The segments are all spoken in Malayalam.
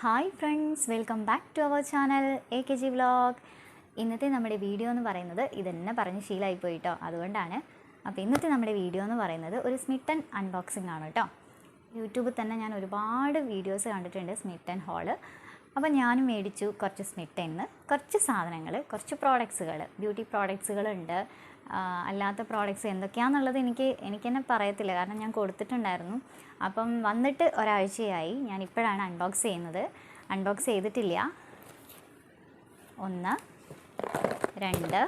Hi friends welcome back to our channel A K G vlog ഇന്നത്തെ നമ്മുടെ വീഡിയോ എന്ന് പറയുന്നത് ഇതെന്നെ പറഞ്ഞ് ശീലമായിപ്പോയി കേട്ടോ അതുകൊണ്ടാണ്. അപ്പോൾ ഇന്നത്തെ നമ്മുടെ വീഡിയോ എന്ന് പറയുന്നത് ഒരു സ്മിട്ടൺ അൺബോക്സിംഗ് ആണ് കേട്ടോ. യൂട്യൂബിൽ തന്നെ ഞാൻ ഒരുപാട് വീഡിയോസ് കണ്ടിട്ടുണ്ട് സ്മിട്ടൺ ഹോൾ അപ്പോൾ ഞാനും മേടിച്ചു കുറച്ച് സ്മിട്ടന്ന് കുറച്ച് സാധനങ്ങൾ കുറച്ച് പ്രോഡക്ട്സുകൾ ബ്യൂട്ടി പ്രോഡക്ട്സുകളുണ്ട് അല്ലാത്ത പ്രോഡക്റ്റ്സ് എന്തൊക്കെയാണെന്നുള്ളത് എനിക്ക് എനിക്ക് തന്നെ പറയത്തില്ല. കാരണം ഞാൻ കൊടുത്തിട്ടുണ്ടായിരുന്നു. അപ്പം വന്നിട്ട് ഒരാഴ്ചയായി. ഞാൻ ഇപ്പോഴാണ് അൺബോക്സ് ചെയ്യുന്നത്. അൺബോക്സ് ചെയ്തിട്ടില്ല. ഒന്ന് രണ്ട്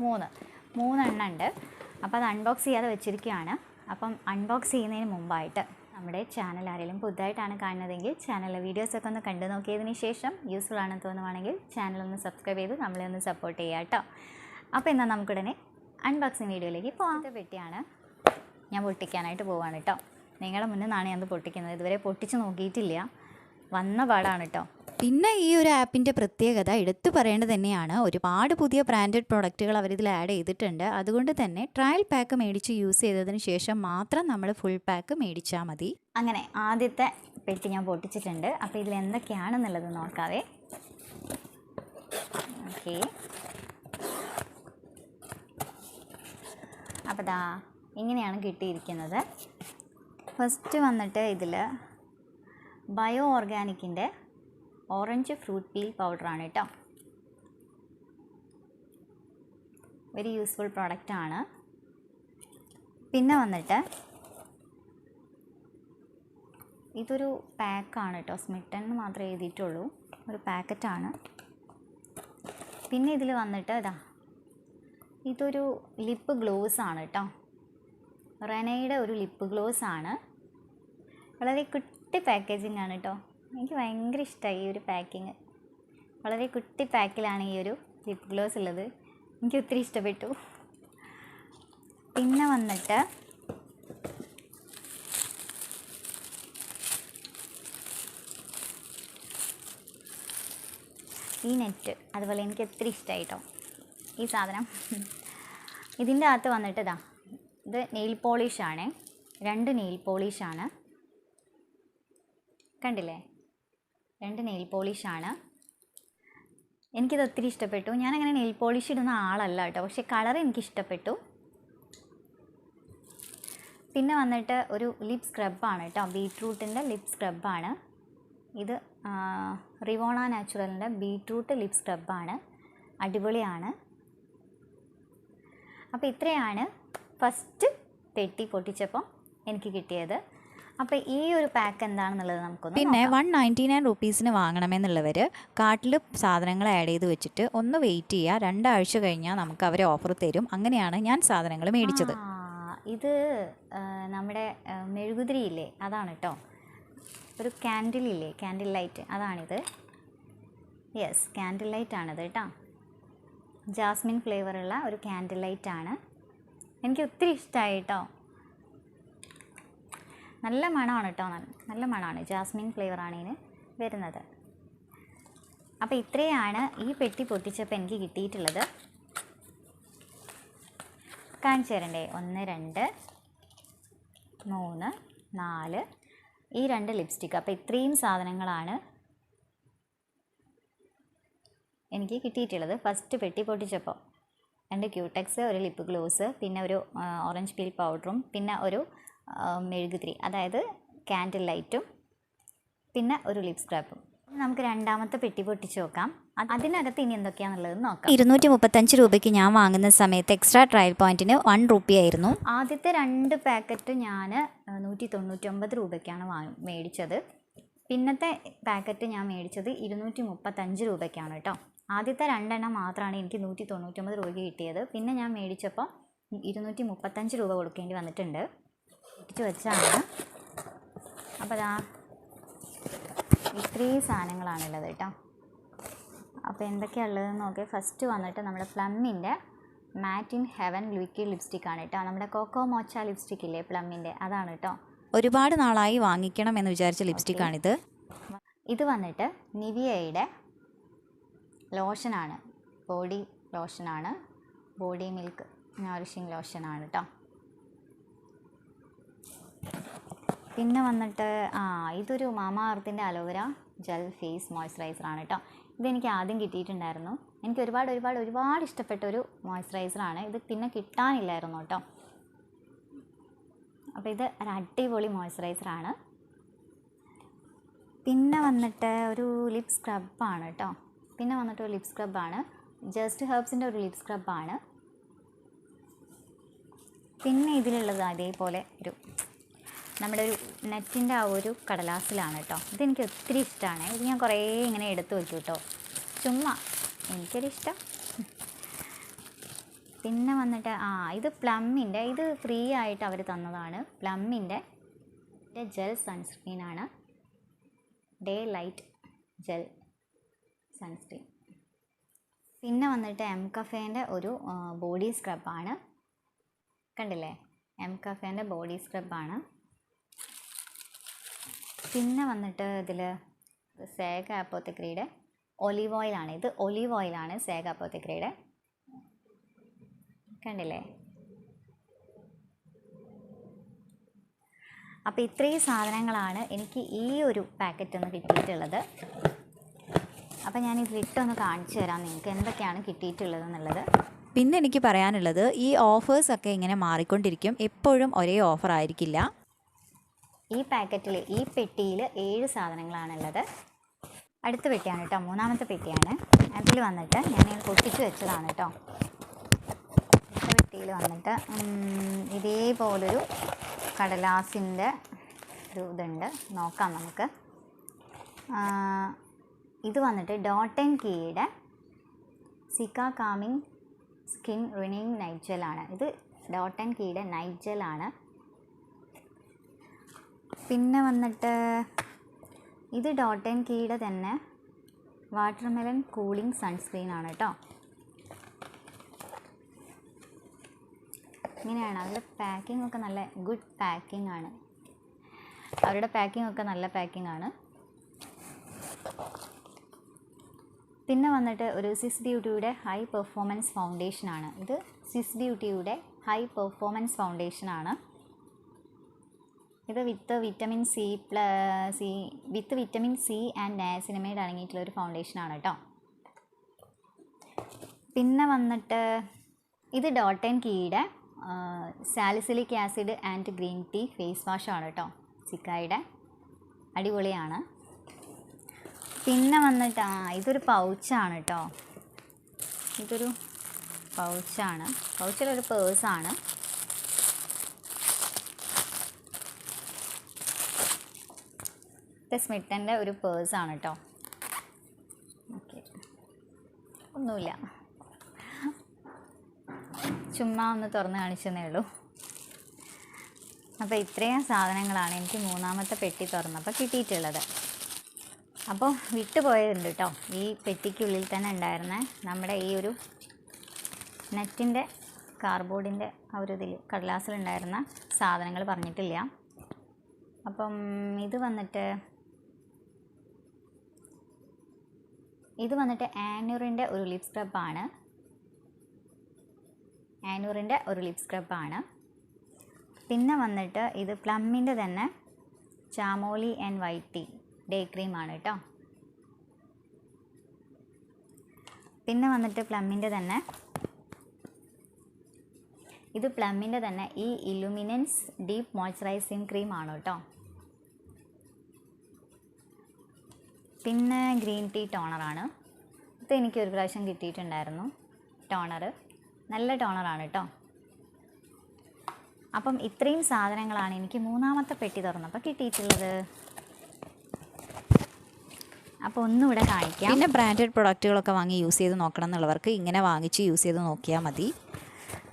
മൂന്ന്. മൂന്നെണ്ണം ഉണ്ട്. അപ്പോൾ അത് അൺബോക്സ് ചെയ്യാതെ വെച്ചിരിക്കുകയാണ്. അപ്പം അൺബോക്സ് ചെയ്യുന്നതിന് മുമ്പായിട്ട് നമ്മുടെ ചാനൽ ആരെങ്കിലും പുതുതായിട്ടാണ് കാണുന്നതെങ്കിൽ ചാനലിലെ വീഡിയോസൊക്കെ ഒന്ന് കണ്ടു നോക്കിയതിന് ശേഷം യൂസ്ഫുൾ ആണെന്ന് തോന്നുവാണെങ്കിൽ ചാനൽ ഒന്ന് സബ്സ്ക്രൈബ് ചെയ്ത് നമ്മളെ ഒന്ന് സപ്പോർട്ട് ചെയ്യാം കേട്ടോ അപ്പോൾ എന്നാൽ നമുക്കുടനെ അൺബോക്സിങ് വീഡിയോയിലേക്ക് പോകാം ഇത് പെട്ടിയാണ് ഞാൻ പൊട്ടിക്കാനായിട്ട് പോവാണ് കേട്ടോ നിങ്ങളുടെ മുന്നേ നിന്നാണ് അത് പൊട്ടിക്കുന്നത്. ഇതുവരെ പൊട്ടിച്ച് നോക്കിയിട്ടില്ല. വന്ന പാടാണ് കേട്ടോ പിന്നെ ഈ ഒരു ആപ്പിന്റെ പ്രത്യേകത എടുത്തു പറയേണ്ടത് തന്നെയാണ് ഒരുപാട് പുതിയ ബ്രാൻഡഡ് പ്രൊഡക്റ്റുകൾ അവരിതിൽ ആഡ് ചെയ്തിട്ടുണ്ട്. അതുകൊണ്ട് തന്നെ ട്രയൽ പാക്ക് മേടിച്ച് യൂസ് ചെയ്തതിന് ശേഷം മാത്രം നമ്മൾ ഫുൾ പാക്ക് മേടിച്ചാൽ മതി. അങ്ങനെ ആദ്യത്തെ പെട്ടി ഞാൻ പൊട്ടിച്ചിട്ടുണ്ട്. അപ്പോൾ ഇതിൽ എന്തൊക്കെയാണെന്നുള്ളത് നോക്കാവേ. ഓക്കെ. അപ്പോൾ ദാ ഇങ്ങനെയാണ് കിട്ടിയിരിക്കുന്നത്. ഫസ്റ്റ് വന്നിട്ട് ഇതിൽ ബയോ ഓർഗാനിക്കിന്റെ ഓറഞ്ച് ഫ്രൂട്ട് പീൽ പൗഡറാണ് കേട്ടോ വെരി യൂസ്ഫുൾ പ്രോഡക്റ്റ് ആണ്. പിന്നെ വന്നിട്ട് ഇതൊരു പാക്കാണ് കേട്ടോ സ്മിറ്റൻ എന്ന് മാത്രമേ എഴുതിയിട്ടുള്ളൂ. ഒരു പാക്കറ്റാണ് പിന്നെ ഇതിൽ വന്നിട്ട് ഇതാ ഇതൊരു ലിപ്പ് ഗ്ലോസ് ആണ് കേട്ടോ. റെനയുടെ ഒരു ലിപ്പ് ഗ്ലോസ് ആണ്. വളരെ കുട്ടി പാക്കേജിംഗ് ആണ് കേട്ടോ. എനിക്ക് ഭയങ്കര ഇഷ്ടമായി ഈ ഒരു പാക്കിങ് വളരെ കുട്ടി പാക്കിലാണ് ഈ ഒരു ലിപ്പ് ഗ്ലോസ് ഉള്ളത്. എനിക്ക് ഒത്തിരി ഇഷ്ടപ്പെട്ടു. പിന്നെ വന്നിട്ട് ഈ നെറ്റ് അതുപോലെ എനിക്ക് ഒത്തിരി ഇഷ്ടമായി കേട്ടോ. ഈ സാധനം. ഇതിന്റെ അകത്ത് വന്നിട്ട് ഇതാ ഇത് നെയിൽ പോളിഷാണ് രണ്ട് നെയിൽ പോളിഷാണ് കണ്ടില്ലേ? രണ്ട് നെയിൽ പോളിഷാണ് എനിക്കിത് ഒത്തിരി ഇഷ്ടപ്പെട്ടു. ഞാനങ്ങനെ നെയിൽ പോളിഷ് ഇടുന്ന ആളല്ല കേട്ടോ. പക്ഷേ കളർ എനിക്ക് ഇഷ്ടപ്പെട്ടു പിന്നെ വന്നിട്ട് ഒരു ലിപ് സ്ക്രബാണ് കേട്ടോ. ബീട്രൂട്ടിന്റെ ലിപ് സ്ക്രബാണ് ഇത് റിവോണ നാച്ചുറലിന്റെ ബീട്രൂട്ട് ലിപ് സ്ക്രബാണ് അടിപൊളിയാണ്. അപ്പോൾ ഇത്രയാണ് ഫസ്റ്റ് പെട്ടി പൊട്ടിച്ചപ്പോൾ എനിക്ക് കിട്ടിയത്. അപ്പോൾ ഈ ഒരു പാക്ക് എന്താണെന്നുള്ളത് നമുക്ക് പിന്നെ. വൺ നയന്റി നയൻ റുപ്പീസിന് വാങ്ങണമെന്നുള്ളവർ കാർട്ടിൽ സാധനങ്ങൾ ആഡ് ചെയ്ത് വെച്ചിട്ട് ഒന്ന് വെയിറ്റ് ചെയ്യുക. രണ്ടാഴ്ച കഴിഞ്ഞാൽ നമുക്ക് അവർ ഓഫർ തരും. അങ്ങനെയാണ് ഞാൻ സാധനങ്ങൾ മേടിച്ചത്. ഇത് നമ്മുടെ മെഴുകുതിരിയില്ലേ അതാണ് കേട്ടോ ഒരു ക്യാൻഡിലില്ലേ ക്യാൻഡിൽ ലൈറ്റ് അതാണിത്. യെസ് ക്യാൻഡിൽ ലൈറ്റ് ആണിത് കേട്ടോ ജാസ്മിൻ ഫ്ലേവറുള്ള ഒരു ക്യാൻഡിൽ ലൈറ്റ് ആണ്. എനിക്ക് ഒത്തിരി ഇഷ്ടമായി കേട്ടോ നല്ല മണമാണ് കേട്ടോ. നല്ല- മണമാണ് ജാസ്മിൻ ഫ്ലേവറാണ് ഇതിന് വരുന്നത്. അപ്പോൾ ഇത്രയാണ് ഈ പെട്ടി പൊട്ടിച്ചപ്പോൾ എനിക്ക് കിട്ടിയിട്ടുള്ളത്. കാണിച്ചു തരണ്ടേ. ഒന്ന് രണ്ട് മൂന്ന് നാല്. ഈ രണ്ട് ലിപ്സ്റ്റിക്ക് അപ്പോൾ ഇത്രയും സാധനങ്ങളാണ് എനിക്ക് കിട്ടിയിട്ടുള്ളത് ഫസ്റ്റ് പെട്ടി പൊട്ടിച്ചപ്പോൾ രണ്ട് ക്യൂടെക്സ് ഒരു ലിപ്പ് ഗ്ലോസ് പിന്നെ ഒരു ഓറഞ്ച് പീൽ പൗഡറും പിന്നെ ഒരു മെഴുകുതിരി അതായത് ക്യാൻഡിൽ ലൈറ്റും പിന്നെ ഒരു ലിപ് സ്ക്രാബും നമുക്ക് രണ്ടാമത്തെ പെട്ടി പൊട്ടിച്ച് നോക്കാം. അത് അതിനകത്ത് ഇനി എന്തൊക്കെയാണെന്നുള്ളത് നോക്കാം. ഇരുന്നൂറ്റി മുപ്പത്തഞ്ച് രൂപയ്ക്ക് ഞാൻ വാങ്ങുന്ന സമയത്ത് എക്സ്ട്രാ ട്രയൽ പോയിന്റിന് വൺ റുപ്പി ആയിരുന്നു. ആദ്യത്തെ രണ്ട് പാക്കറ്റ് ഞാൻ നൂറ്റി തൊണ്ണൂറ്റൊമ്പത് രൂപയ്ക്കാണ് വാങ്ങി മേടിച്ചത്. പിന്നത്തെ പാക്കറ്റ് ഞാൻ മേടിച്ചത് ഇരുന്നൂറ്റി മുപ്പത്തഞ്ച് രൂപയ്ക്കാണ് കേട്ടോ. ആദ്യത്തെ രണ്ടെണ്ണം മാത്രമാണ് എനിക്ക് നൂറ്റി തൊണ്ണൂറ്റൊമ്പത് രൂപയ്ക്ക് കിട്ടിയത്. പിന്നെ ഞാൻ മേടിച്ചപ്പോൾ ഇരുന്നൂറ്റി മുപ്പത്തഞ്ച് രൂപ കൊടുക്കേണ്ടി വന്നിട്ടുണ്ട്. ഇട്ടിച്ച് വെച്ചാണ്. അപ്പോൾ അതാ ഇത്രയും സാധനങ്ങളാണുള്ളത് കേട്ടോ. അപ്പോൾ എന്തൊക്കെയാണ് ഉള്ളതെന്ന് നോക്കി ഫസ്റ്റ് വന്നിട്ട് നമ്മുടെ പ്ലമ്മിന്റെ matte in heaven liquid lipstick ആണ് കേട്ടോ. നമ്മുടെ കോക്കോ മോച്ച ലിപ്സ്റ്റിക് ഇല്ലേ പ്ലമ്മിന്റെ? അതാണ് കേട്ടോ. ഒരുപാട് നാളായി വാങ്ങിക്കണം എന്ന് വിചാരിച്ച ലിപ്സ്റ്റിക്കാണിത് ഇത് വന്നിട്ട് നിവിയയുടെ ലോഷനാണ്. ബോഡി ലോഷനാണ്. ബോഡി മിൽക്ക് നോറിഷിങ് ലോഷനാണ് കേട്ടോ പിന്നെ വന്നിട്ട് ആ ഇതൊരു മാമാ അർത്തിന്റെ അലോവര ജെൽ ഫേസ് മോയ്സ്ചറൈസറാണ് കേട്ടോ ഇതെനിക്ക് ആദ്യം കിട്ടിയിട്ടുണ്ടായിരുന്നു. എനിക്ക് ഒരുപാട് ഒരുപാട് ഒരുപാട് ഇഷ്ടപ്പെട്ട ഒരു മോയ്സ്ചറൈസറാണ്. ഇത് പിന്നെ കിട്ടാനില്ലായിരുന്നു കേട്ടോ അപ്പോൾ ഇത് ഒരു അടിപൊളി മോയ്സ്ചറൈസറാണ്. പിന്നെ വന്നിട്ട് ഒരു ലിപ് സ്ക്രബാണ് കേട്ടോ പിന്നെ വന്നിട്ട് ഒരു ലിപ് സ്ക്രബാണ് ജസ്റ്റ് ഹെർബ്സിന്റെ ഒരു ലിപ് സ്ക്രബാണ് പിന്നെ ഇതിലുള്ളത് അതേപോലെ ഒരു നമ്മുടെ ഒരു നെറ്റിന്റെ ആ ഒരു കടലാസിലാണ് കേട്ടോ ഇതെനിക്ക് ഒത്തിരി ഇഷ്ടമാണ് ഇത് ഞാൻ കുറേ ഇങ്ങനെ എടുത്തു വെച്ചു കേട്ടോ ചുമ്മാ. എനിക്കൊരു ഇഷ്ടം. പിന്നെ വന്നിട്ട് ആ ഇത് പ്ലമ്മിന്റെ ഇത് ഫ്രീ ആയിട്ട് അവർ തന്നതാണ്. പ്ലമ്മിന്റെ ജെൽ സൺസ്ക്രീനാണ് ഡേ ലൈറ്റ് ജെൽ. സൺസ്ക്രീൻ. പിന്നെ വന്നിട്ട് എം കഫേന്റെ ഒരു ബോഡി സ്ക്രബാണ് കണ്ടില്ലേ? എം കഫേന്റെ ബോഡി സ്ക്രബാണ് പിന്നെ വന്നിട്ട് ഇതിൽ സേഗ അപ്പോത്തക്രിയുടെ ഒലീവ് ഓയിലാണ് ഇത് ഒലീവ് ഓയിലാണ് സേഗ അപ്പോത്തക്രിയുടെ കണ്ടില്ലേ? അപ്പോൾ ഇത്രയും സാധനങ്ങളാണ് എനിക്ക് ഈ ഒരു പാക്കറ്റ് ഒന്ന് കിട്ടിയിട്ടുള്ളത്. അപ്പോൾ ഞാൻ ഇതിലിട്ടൊന്ന് കാണിച്ചു തരാം നിങ്ങൾക്ക് എന്തൊക്കെയാണ് കിട്ടിയിട്ടുള്ളത് എന്നുള്ളത് പിന്നെ എനിക്ക് പറയാനുള്ളത് ഈ ഓഫേഴ്സൊക്കെ ഇങ്ങനെ മാറിക്കൊണ്ടിരിക്കും. എപ്പോഴും ഒരേ ഓഫർ ആയിരിക്കില്ല. ഈ പാക്കറ്റിൽ ഈ പെട്ടിയിൽ ഏഴ് സാധനങ്ങളാണുള്ളത്. അടുത്ത പെട്ടിയാണ് കേട്ടോ മൂന്നാമത്തെ പെട്ടിയാണ്. അതിൽ വന്നിട്ട് ഞാൻ പൊട്ടിച്ച് വെച്ചതാണ് കേട്ടോ അടുത്ത പെട്ടിയിൽ വന്നിട്ട് ഇതേപോലൊരു കടലാസിന്റെ ഒരു ഇതുണ്ട്. നോക്കാം നമുക്ക്. ഇത് വന്നിട്ട് ഡോട്ട് ആൻഡ് കീയുടെ cica calming skin renewing night ജെല്ലാണ് ഇത് ഡോട്ട് ആൻഡ് കീയുടെ നൈറ്റ് ജെല്ലാണ് പിന്നെ വന്നിട്ട് ഇത് ഡോട്ട് ആൻഡ് കീയുടെ തന്നെ വാട്ടർമെലൺ കൂളിംഗ് സൺസ്ക്രീൻ ആണ് കേട്ടോ ഇങ്ങനെയാണ്. അവരുടെ പാക്കിംഗ് ഒക്കെ നല്ല ഗുഡ് പാക്കിംഗ് ആണ്. അവരുടെ പാക്കിംഗ് ഒക്കെ നല്ല പാക്കിംഗ് ആണ്. പിന്നെ വന്നിട്ട് ഒരു സിസ് ബ്യൂട്ടിയുടെ ഹൈ പെർഫോമൻസ് ഫൗണ്ടേഷൻ ആണ്. ഇത് സിസ് ബ്യൂട്ടിയുടെ ഹൈ പെർഫോമൻസ് ഫൗണ്ടേഷൻ ആണ്. ഇത് വിത്ത് വിറ്റമിൻ സി പ്ല C with vitamin C and niacinamide അടങ്ങിയിട്ടുള്ള ഒരു ഫൗണ്ടേഷനാണ് കേട്ടോ പിന്നെ വന്നിട്ട് ഇത് ഡോട്ട് ആൻഡ് കീയുടെ salicylic acid and green tea face വാഷാണ് കേട്ടോ ചിക്കായുടെ അടിപൊളിയാണ്. പിന്നെ വന്നിട്ട് ആ ഇതൊരു പൗച്ചാണ് കേട്ടോ ഇതൊരു പൗച്ചാണ് പൗച്ചിലൊരു പേഴ്സാണ് ഇത് സ്മിട്ടന്റെ ഒരു പേഴ്സാണ് കേട്ടോ ഓക്കെ. ഒന്നുമില്ല. ചുമ്മാ ഒന്ന് തുറന്ന് കാണിച്ചെന്നേ ഉള്ളൂ. അപ്പോൾ ഇത്രയും സാധനങ്ങളാണ് എനിക്ക് മൂന്നാമത്തെ പെട്ടി തുറന്നപ്പോൾ കിട്ടിയിട്ടുള്ളത്. അപ്പോൾ വിട്ടുപോയതുണ്ട് കേട്ടോ ഈ പെട്ടിക്കുള്ളിൽ തന്നെ ഉണ്ടായിരുന്ന. നമ്മുടെ ഈ ഒരു നെറ്റിന്റെ കാർബോർഡിന്റെ ആ ഒരു ഇതിൽ കടലാസിലുണ്ടായിരുന്ന സാധനങ്ങൾ പറഞ്ഞിട്ടില്ല. അപ്പം ഇത് വന്നിട്ട് ഇത് വന്നിട്ട് ആനൂറിന്റെ ഒരു ലിപ് സ്ക്രബാണ് ആനൂറിന്റെ ഒരു ലിപ് സ്ക്രബാണ് പിന്നെ വന്നിട്ട് ഇത് പ്ലമ്മിന്റെ തന്നെ chamomile and white tea. Day ക്രീമാണ് കേട്ടോ. പിന്നെ വന്നിട്ട് പ്ലമ്മിന്റെ തന്നെ. ഇത് പ്ലമ്മിന്റെ തന്നെ. ഈ ഇലുമിനൻസ് ഡീപ്പ് മോയ്സ്ചറൈസിങ് ക്രീമാണ് കേട്ടോ. പിന്നെ ഗ്രീൻ ടീ ടോണറാണ്. ഇത് എനിക്ക് ഒരു പ്രാവശ്യം കിട്ടിയിട്ടുണ്ടായിരുന്നു. ടോണർ നല്ല ടോണറാണ് കേട്ടോ. അപ്പം ഇത്രയും സാധനങ്ങളാണ് എനിക്ക് മൂന്നാമത്തെ പെട്ടി തുറന്നപ്പോൾ കിട്ടിയിട്ടുള്ളത്. അപ്പോൾ ഒന്നുകൂടെ കാണിക്കാം. പിന്നെ ബ്രാൻഡഡ് പ്രൊഡക്റ്റുകളൊക്കെ വാങ്ങി യൂസ് ചെയ്ത് നോക്കണം എന്നുള്ളവർക്ക് ഇങ്ങനെ വാങ്ങിച്ച് യൂസ് ചെയ്ത് നോക്കിയാൽ മതി.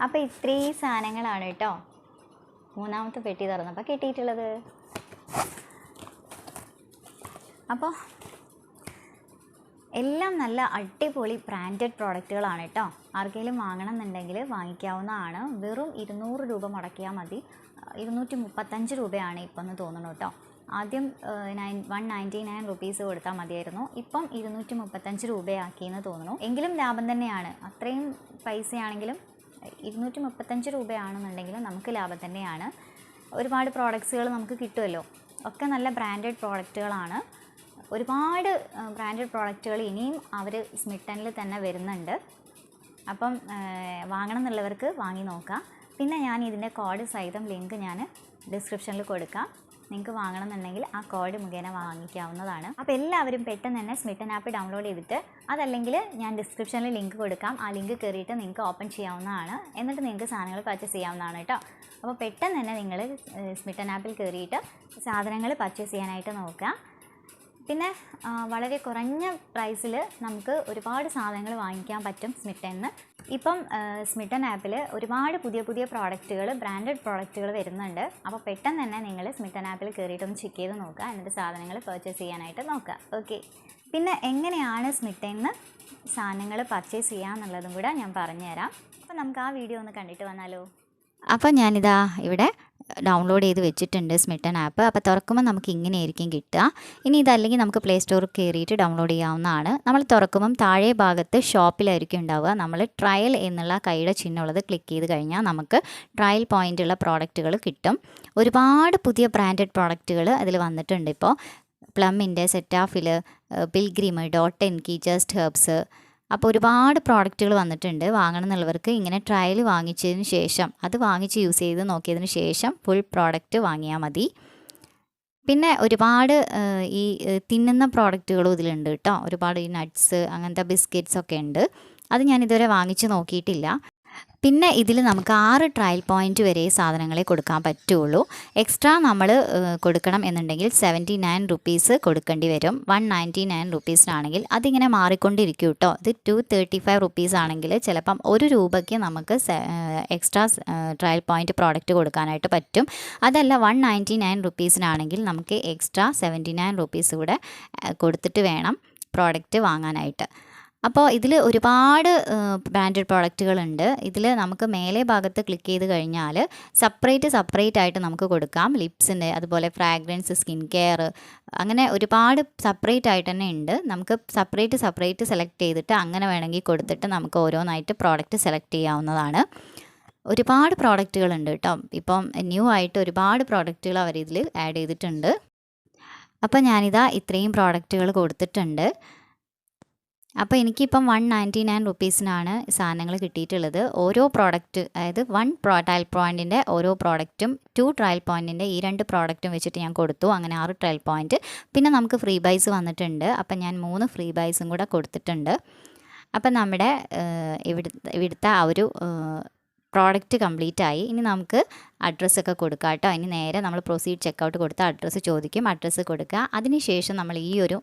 അപ്പോൾ ഇത്രയും സാധനങ്ങളാണ് കേട്ടോ. മൂന്നാമത്തെ പെട്ടി തുറന്നപ്പോൾ കിട്ടിയിട്ടുള്ളത്. അപ്പോൾ എല്ലാം നല്ല അടിപൊളി ബ്രാൻഡഡ് പ്രോഡക്റ്റുകളാണ് കേട്ടോ. ആർക്കെങ്കിലും വാങ്ങണം എന്നുണ്ടെങ്കിൽ വാങ്ങിക്കാവുന്നതാണ്. വെറും ഇരുന്നൂറ് രൂപ മുടക്കിയാൽ മതി. ഇരുന്നൂറ്റി മുപ്പത്തഞ്ച് രൂപയാണ് ഇപ്പം എന്ന് തോന്നുന്നു കേട്ടോ. ആദ്യം nine one ninety nine rupees കൊടുത്താൽ മതിയായിരുന്നു. ഇപ്പം ഇരുന്നൂറ്റി മുപ്പത്തഞ്ച് രൂപയാക്കിയെന്ന് തോന്നുന്നു. എങ്കിലും ലാഭം തന്നെയാണ്. അത്രയും പൈസയാണെങ്കിലും ഇരുന്നൂറ്റി മുപ്പത്തഞ്ച് രൂപയാണെന്നുണ്ടെങ്കിലും നമുക്ക് ലാഭം തന്നെയാണ്. ഒരുപാട് പ്രോഡക്ട്സുകൾ നമുക്ക് കിട്ടുമല്ലോ. ഒക്കെ നല്ല ബ്രാൻഡഡ് പ്രോഡക്റ്റുകളാണ് ഒരുപാട് ബ്രാൻഡഡ് പ്രോഡക്റ്റുകൾ ഇനിയും അവർ സ്മിട്ടനിൽ തന്നെ വരുന്നുണ്ട്. അപ്പം വാങ്ങണം എന്നുള്ളവർക്ക് വാങ്ങി നോക്കാം. പിന്നെ ഞാൻ ഇതിന്റെ കോഡ് സഹിതം ലിങ്ക് ഞാൻ ഡിസ്ക്രിപ്ഷനിൽ കൊടുക്കാം. നിങ്ങൾക്ക് വാങ്ങണമെന്നുണ്ടെങ്കിൽ ആ കോഡ് മുഖേന വാങ്ങിക്കാവുന്നതാണ്. അപ്പോൾ എല്ലാവരും പെട്ടെന്ന് തന്നെ സ്മിട്ടൻ ആപ്പ് ഡൗൺലോഡ് ചെയ്തിട്ട് അതല്ലെങ്കിൽ ഞാൻ ഡിസ്ക്രിപ്ഷനിൽ ലിങ്ക് കൊടുക്കാം. ആ ലിങ്ക് കയറിയിട്ട് നിങ്ങൾക്ക് ഓപ്പൺ ചെയ്യാവുന്നതാണ്. എന്നിട്ട് നിങ്ങൾക്ക് സാധനങ്ങൾ പർച്ചേസ് ചെയ്യാവുന്നതാണ് കേട്ടോ. അപ്പോൾ പെട്ടെന്ന് തന്നെ നിങ്ങൾ സ്മിട്ടൻ ആപ്പിൽ കയറിയിട്ട് സാധനങ്ങൾ പർച്ചേസ് ചെയ്യാനായിട്ട് നോക്കുക. പിന്നെ വളരെ കുറഞ്ഞ പ്രൈസിൽ നമുക്ക് ഒരുപാട് സാധനങ്ങൾ വാങ്ങിക്കാൻ പറ്റും സ്മിറ്റന്ന് ഇപ്പം സ്മിറ്റൻ ആപ്പിൽ ഒരുപാട് പുതിയ പുതിയ പ്രോഡക്റ്റുകൾ ബ്രാൻഡഡ് പ്രോഡക്റ്റുകൾ വരുന്നുണ്ട്. അപ്പോൾ പെട്ടെന്ന് തന്നെ നിങ്ങൾ സ്മിട്ടൻ ആപ്പിൽ കയറിയിട്ടൊന്ന് ചെക്ക് ചെയ്ത് നോക്കുക. എന്നിട്ട് സാധനങ്ങൾ പർച്ചേസ് ചെയ്യാനായിട്ട് നോക്കുക. ഓക്കെ പിന്നെ എങ്ങനെയാണ് സ്മിറ്റന്ന് സാധനങ്ങൾ പർച്ചേസ് ചെയ്യുക എന്നുള്ളതും കൂടെ ഞാൻ പറഞ്ഞുതരാം. അപ്പോൾ നമുക്ക് ആ വീഡിയോ ഒന്ന് കണ്ടിട്ട് വന്നാലോ? അപ്പോൾ ഞാനിതാ ഇവിടെ ഡൗൺലോഡ് ചെയ്ത് വെച്ചിട്ടുണ്ട് സ്മിട്ടൺ ആപ്പ് അപ്പോൾ തുറക്കുമ്പോൾ നമുക്ക് ഇങ്ങനെയായിരിക്കും കിട്ടുക. ഇനി ഇതല്ലെങ്കിൽ നമുക്ക് പ്ലേ സ്റ്റോറിൽ കയറിയിട്ട് ഡൗൺലോഡ് ചെയ്യാവുന്നതാണ്. നമ്മൾ തുറക്കുമ്പം താഴെ ഭാഗത്ത് ഷോപ്പിലായിരിക്കും ഉണ്ടാവുക. നമ്മൾ ട്രയൽ എന്നുള്ള കൈയുടെ ചിഹ്നമുള്ളത് ക്ലിക്ക് ചെയ്ത് കഴിഞ്ഞാൽ നമുക്ക് ട്രയൽ പോയിന്റ് ഉള്ള പ്രോഡക്റ്റുകൾ കിട്ടും. ഒരുപാട് പുതിയ ബ്രാൻഡഡ് പ്രോഡക്റ്റുകൾ അതിൽ വന്നിട്ടുണ്ട് ഇപ്പോൾ. പ്ലമ്മിന്റെ Cetaphil Pilgrim dot and key just herbs അപ്പോൾ ഒരുപാട് പ്രോഡക്റ്റുകൾ വന്നിട്ടുണ്ട് വാങ്ങണം എന്നുള്ളവർക്ക് ഇങ്ങനെ ട്രയൽ വാങ്ങിച്ചതിന് ശേഷം അത് വാങ്ങിച്ച് യൂസ് ചെയ്ത് നോക്കിയതിന് ശേഷം ഫുൾ പ്രോഡക്റ്റ് വാങ്ങിയാൽ മതി. പിന്നെ ഒരുപാട് ഈ തിന്നുന്ന പ്രോഡക്റ്റുകളും ഇതിലുണ്ട് കേട്ടോ ഒരുപാട് ഈ നട്ട്സ് അങ്ങനത്തെ ബിസ്ക്കറ്റ്സ് ഒക്കെ ഉണ്ട്. അത് ഞാൻ ഇതുവരെ വാങ്ങിച്ച് നോക്കിയിട്ടില്ല. പിന്നെ ഇതിൽ നമുക്ക് ആറ് ട്രയൽ പോയിന്റ് വരെ സാധനങ്ങളെ കൊടുക്കാൻ പറ്റുള്ളൂ. എക്സ്ട്രാ നമ്മൾ കൊടുക്കണം എന്നുണ്ടെങ്കിൽ സെവന്റി നയൻ റുപ്പീസ് കൊടുക്കേണ്ടി വരും. വൺ നയന്റി നയൻ റുപ്പീസിനാണെങ്കിൽ അതിങ്ങനെ മാറിക്കൊണ്ടിരിക്കും കേട്ടോ ഇത് ടു തേർട്ടി ഫൈവ് റുപ്പീസ് ആണെങ്കിൽ ചിലപ്പം ഒരു രൂപയ്ക്ക് നമുക്ക് എക്സ്ട്രാ ട്രയൽ പോയിന്റ് പ്രോഡക്റ്റ് കൊടുക്കാനായിട്ട് പറ്റും. അതല്ല വൺ നയന്റി നയൻ റുപ്പീസിനാണെങ്കിൽ നമുക്ക് എക്സ്ട്രാ സെവന്റി നയൻ റുപ്പീസ് കൂടെ കൊടുത്തിട്ട് വേണം പ്രോഡക്റ്റ് വാങ്ങാനായിട്ട്. അപ്പോൾ ഇതിൽ ഒരുപാട് ബ്രാൻഡഡ് പ്രോഡക്റ്റുകളുണ്ട് ഇതിൽ നമുക്ക് മേലെ ഭാഗത്ത് ക്ലിക്ക് ചെയ്ത് കഴിഞ്ഞാൽ സെപ്പറേറ്റ് സെപ്പറേറ്റ് ആയിട്ട് നമുക്ക് കൊടുക്കാം. ലിപ്സിന്റെ അതുപോലെ ഫ്രാഗ്രൻസ് സ്കിൻ കെയർ അങ്ങനെ ഒരുപാട് സെപ്പറേറ്റ് ആയിട്ട് തന്നെ ഉണ്ട്. നമുക്ക് സെപ്പറേറ്റ് സെപ്പറേറ്റ് സെലക്ട് ചെയ്തിട്ട് അങ്ങനെ വേണമെങ്കിൽ കൊടുത്തിട്ട് നമുക്ക് ഓരോന്നായിട്ട് പ്രോഡക്റ്റ് സെലക്ട് ചെയ്യാവുന്നതാണ്. ഒരുപാട് പ്രോഡക്റ്റുകളുണ്ട് കേട്ടോ ഇപ്പം ന്യൂ ആയിട്ട് ഒരുപാട് പ്രോഡക്റ്റുകൾ അവർ ഇതിൽ ആഡ് ചെയ്തിട്ടുണ്ട്. അപ്പോൾ ഞാനിതാ ഇത്രയും പ്രോഡക്റ്റുകൾ കൊടുത്തിട്ടുണ്ട്. അപ്പോൾ എനിക്കിപ്പം വൺ നയന്റി നയൻ റുപ്പീസിനാണ് സാധനങ്ങൾ കിട്ടിയിട്ടുള്ളത്. ഓരോ പ്രോഡക്റ്റ് അതായത് വൺ പ്രോ ട്രയൽ പോയിന്റിന്റെ ഓരോ പ്രോഡക്റ്റും ടു ട്രയൽ പോയിന്റിന്റെ ഈ രണ്ട് പ്രോഡക്റ്റും വെച്ചിട്ട് ഞാൻ കൊടുത്തു. അങ്ങനെ ആറ് ട്രയൽ പോയിന്റ് പിന്നെ നമുക്ക് ഫ്രീ ബൈസ് വന്നിട്ടുണ്ട്. അപ്പം ഞാൻ മൂന്ന് ഫ്രീ ബൈസും കൂടെ കൊടുത്തിട്ടുണ്ട്. അപ്പം നമ്മുടെ ഇവിടുത്തെ ഇവിടുത്തെ ആ ഒരു പ്രോഡക്റ്റ് കംപ്ലീറ്റ് ആയി. ഇനി നമുക്ക് അഡ്രസ്സൊക്കെ കൊടുക്കാം കേട്ടോ. ഇനി നേരെ നമ്മൾ പ്രൊസീഡ് ചെക്കൗട്ട് കൊടുത്ത അഡ്രസ്സ് ചോദിക്കും. അഡ്രസ്സ് കൊടുക്കുക. അതിനുശേഷം നമ്മൾ ഈ ഒരു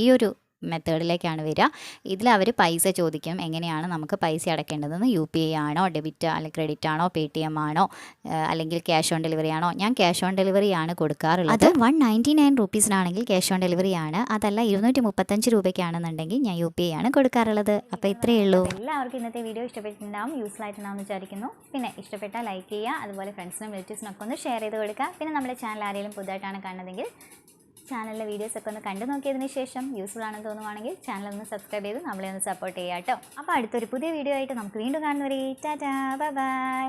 ഈ ഒരു മെത്തേഡിലേക്കാണ് വരിക. ഇതിൽ അവർ പൈസ ചോദിക്കും എങ്ങനെയാണ് നമുക്ക് പൈസ അടയ്ക്കേണ്ടതെന്ന് യു പി ഐ ആണോ ഡെബിറ്റ് അല്ലെങ്കിൽ ക്രെഡിറ്റ് ആണോ പേ ടി എം ആണോ അല്ലെങ്കിൽ ക്യാഷ് ഓൺ ഡെലിവറി ആണോ? ഞാൻ ക്യാഷ് ഓൺ ഡെലിവറി ആണ് കൊടുക്കാറുള്ളത്. അത് വൺ നയന്റി നയൻ റുപ്പീസിനാണെങ്കിൽ ക്യാഷ് ഓൺ ഡെലിവറി ആണ്. അതല്ല ഇരുന്നൂറ്റി മുപ്പത്തഞ്ച് രൂപയ്ക്കാണെന്നുണ്ടെങ്കിൽ ഞാൻ യു പി ഐ ആണ് കൊടുക്കാറുള്ളത്. അപ്പോൾ ഇത്രയേ ഉള്ളൂ. എല്ലാവർക്കും ഇന്നത്തെ വീഡിയോ ഇഷ്ടപ്പെട്ടിട്ടുണ്ടാവും. യൂസ്ഫുൾ ആയിട്ടുണ്ടാവും വിചാരിക്കുന്നു. പിന്നെ ഇഷ്ടപ്പെട്ടാൽ ലൈക്ക് ചെയ്യുക. അതുപോലെ ഫ്രണ്ട്സിനും റിലേറ്റീവ്സിനൊക്കെ ഒന്ന് ഷെയർ ചെയ്ത് കൊടുക്കുക. പിന്നെ നമ്മുടെ ചാനൽ ആരെങ്കിലും പുതുതായിട്ടാണ് കാണുന്നതെങ്കിൽ ചാനലിലെ വീഡിയോസ് ഒക്കെ ഒന്ന് കണ്ടു നോക്കിയതിന് ശേഷം യൂസ്ഫുൾ ആണെന്ന് തോന്നുവാണെങ്കിൽ ചാനൽ ഒന്ന് സബ്സ്ക്രൈബ് ചെയ്ത് നമ്മളെ ഒന്ന് സപ്പോർട്ട് ചെയ്യാം കേട്ടോ അപ്പോൾ അടുത്തൊരു പുതിയ വീഡിയോ ആയിട്ട് നമുക്ക് വീണ്ടും കാണുന്നവരെ ടാറ്റാ ബൈ ബൈ